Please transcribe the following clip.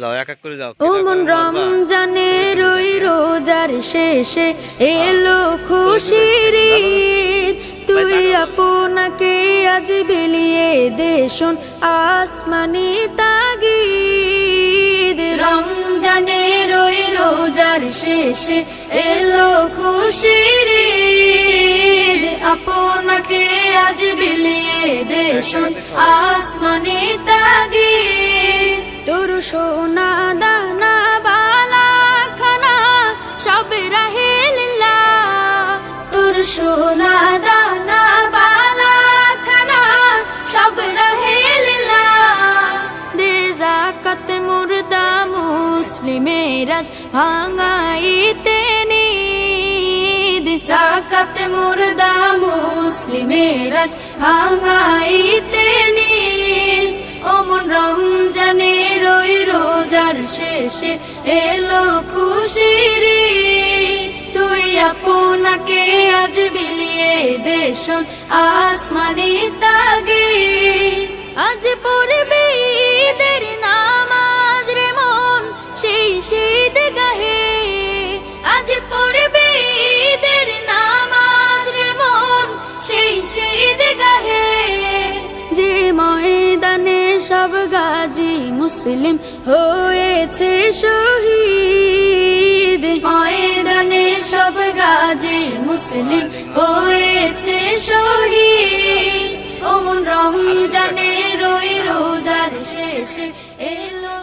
যাও এক এক করে যাও। ওমন রমজানের ওই রোজার শেষে এলো খুশির। তুই আপনাকে আজ বিলিয়ে দেশন আসমানি তাগিদ। রমজানের ওই রোজার শেষে এলো খুশির। আপনাকে আজ বিলিয়ে দেশন আসমানি তাগিদ। সোনা দানা, বালা খানা, সব রাহেলিল্লা। তোর সোনা দানা, বালা খানা, সব রাহেলিল্লা। দে জাকাত মুর্দা মুসলিমেরাজ ভাঙাইতে নিদ। জাকাত মুর্দা মুসলিমেরাজ ভাঙাইতে রোজার শেষে এলো খুশির। তুই আপনাকে আজ বিলিয়ে দেশন আসমানি সব গাজী মুসলিম হয়েছে শহীদ। ময়দানে সব গাজী মুসলিম হয়েছে শহীদ। ওমন রমজানে রই রোজার শেষে এলো